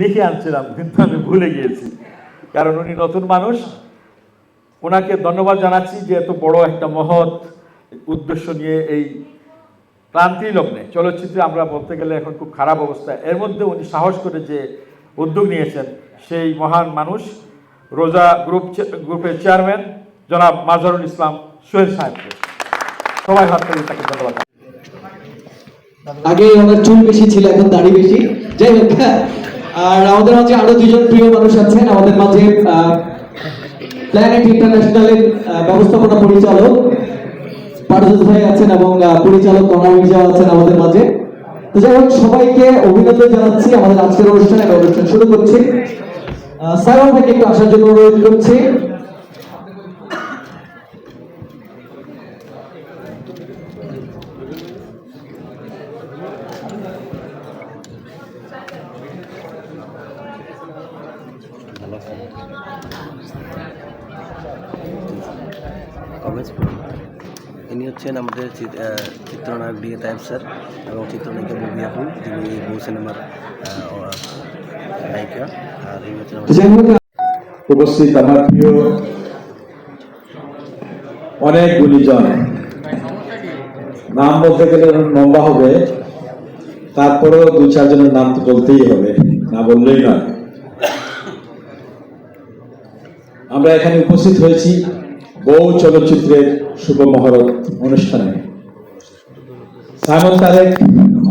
লিখে আনছিলাম, কিন্তু আমি ভুলে গিয়েছি। কারণ উনি নতুন মানুষ। ওনাকে ধন্যবাদ জানাচ্ছি যে এত বড় একটা মহৎ উদ্দেশ্য নিয়ে এই ক্রান্তি লগ্নে, চলচ্চিত্রে আমরা বলতে গেলে এখন খুব খারাপ অবস্থা। এর মধ্যে উনি সাহস করে যে উদ্যোগ নিয়েছেন সেই মহান মানুষ, রোজা গ্রুপ গ্রুপের চেয়ারম্যান, জনাব মাজহারুল ইসলাম সোহেল সাহেবকে। সবাই হাত করে তাকে ধন্যবাদ। আগে ওনার চুল বেশি ছিল, এখন দাড়ি বেশি। যাই হোক আর আমাদের মাঝে আরও দুজন প্রিয় মানুষ আছেন। আমাদের মাঝে প্ল্যানেট ইন্টারন্যাশনালের ব্যবস্থাপনা পরিচালক পারভেজ ভাই আছেন এবং পরিচালক কমল মির্জা আছেন আমাদের মাঝে। তো যাই সবাইকে অভিনন্দন জানাচ্ছি আমাদের আজকের অনুষ্ঠানে আমি অনুষ্ঠান শুরু করছি। সাইমন ভাইকে একটু আসার জন্য অনুরোধ করছি। ইনি হচ্ছেন আমাদের চিত্রনায়ক ডি এ তাইব স্যার এবং চিত্রনায়িকা ববি আপু যিনি এই বউ সিনেমার নায়িকা। আর ইনি হচ্ছেন উপস্থিত আমার প্রিয় অনেক গুণীজন। নাম বলতে গেলে লম্বা হবে তারপরেও দু চারজনের নাম তো বলতেই হবে না বললেই নয়। আমরা এখানে উপস্থিত হয়েছি বহু চলচ্চিত্রের শুভ মহরত অনুষ্ঠানে। সাইমন তারেক,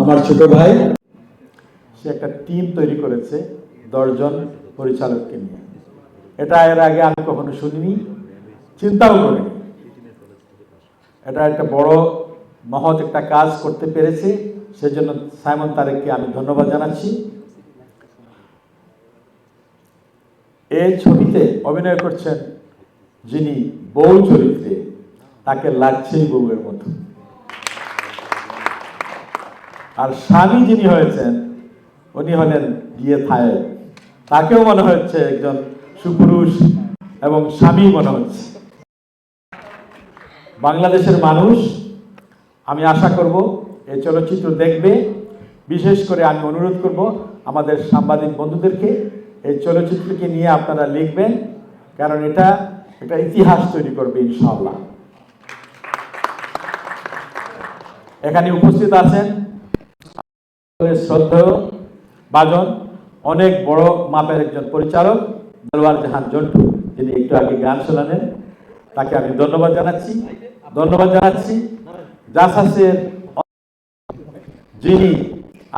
আমার ছোট ভাই। সে একটা টিম তৈরি করেছে দশজন পরিচালককে নিয়ে। এটা এর আগে আমি কখনো শুনিনি, চিন্তাও করিনি। এটা একটা বড়, মহৎ একটা কাজ করতে পেরেছে, সেজন্য সাইমন তারেককে আমি ধন্যবাদ জানাচ্ছি। এই ছবিতে অভিনয় করছেন যিনি বউ চরিত্রে, তাকে লাগছেই বউয়ের মতো। আর স্বামী যিনি হয়েছেন, উনি হলেন গিয়ে থায়ে তাকেও মনে হচ্ছে একজন সুপুরুষ এবং স্বামী মনে হচ্ছে। বাংলাদেশের মানুষ, আমি আশা করব এই চলচ্চিত্র দেখবে। বিশেষ করে আমি অনুরোধ করব আমাদের সাংবাদিক বন্ধুদেরকে এই চলচ্চিত্রকে নিয়ে আপনারা লিখবেন, কারণ এটা একটা ইতিহাস তৈরি করবে ইনশাআল্লাহ। এখানে উপস্থিত আছেন শ্রদ্ধেয় বাজন, অনেক বড় মাপের একজন পরিচালক, দেলওয়ার জাহান জন্টু। যিনি একটু আগে গান শোনালেন, তাকে আমি ধন্যবাদ জানাচ্ছি। ধন্যবাদ জানাচ্ছি জাসাসের যিনি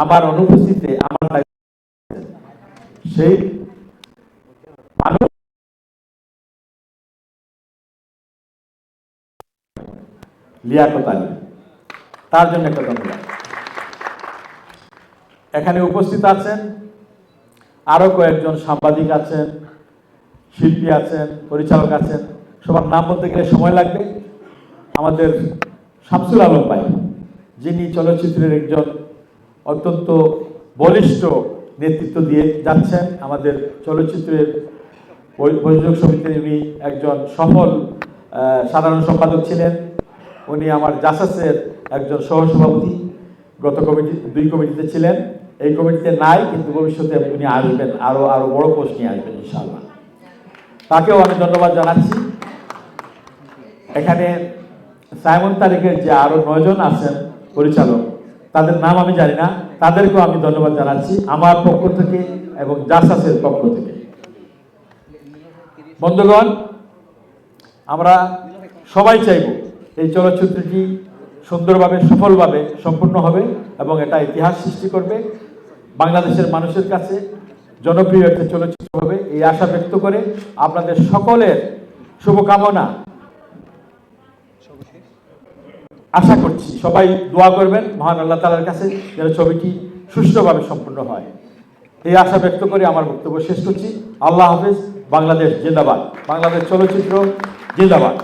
আমার অনুপস্থিতিতে আমার সেই তার জন্য একটা এখানে উপস্থিত আছেন আরও কয়েকজন সাংবাদিক আছেন, শিল্পী আছেন, পরিচালক আছেন। সবার নাম বলতে গেলে সময় লাগবে। আমাদের শামসুল আলম ভাই, যিনি চলচ্চিত্রের একজন অত্যন্ত বলিষ্ঠ নেতৃত্ব দিয়ে যাচ্ছেন আমাদের চলচ্চিত্রের প্রযোজক সমিতির উনি একজন সফল সাধারণ সম্পাদক ছিলেন। উনি আমার জাসাসের একজন সহসভাপতি। গত কমিটি দুই কমিটিতে ছিলেন। এই কমিটিতে নাই, কিন্তু ভবিষ্যতে উনি আসবেন। আরও আরও বড় পোস্ট নিয়ে আসবেন, ইনশাআল্লাহ। তাকেও আমি ধন্যবাদ জানাচ্ছি। এখানে সাইমন তারিখের যে আরও নয়জন আছেন পরিচালক তাদের নাম আমি জানি না, তাদেরকেও আমি ধন্যবাদ জানাচ্ছি আমার পক্ষ থেকে এবং জাসাসের পক্ষ থেকে। বন্ধুগণ, আমরা সবাই চাইব এই চলচ্চিত্রটি সুন্দরভাবে, সফলভাবে সম্পূর্ণ হবে এবং এটা ইতিহাস সৃষ্টি করবে, বাংলাদেশের মানুষের কাছে জনপ্রিয় একটা চলচ্চিত্র হবে। এই আশা ব্যক্ত করে আপনাদের সকলের শুভকামনা। আশা করছি সবাই দোয়া করবেন, মহান আল্লাহ তালার কাছে যেন ছবিটি সুষ্ঠুভাবে সম্পূর্ণ হয়। এই আশা ব্যক্ত করে আমার বক্তব্য শেষ করছি। আল্লাহ হাফেজ, বাংলাদেশ জিন্দাবাদ। বাংলাদেশ চলচ্চিত্র জিন্দাবাদ।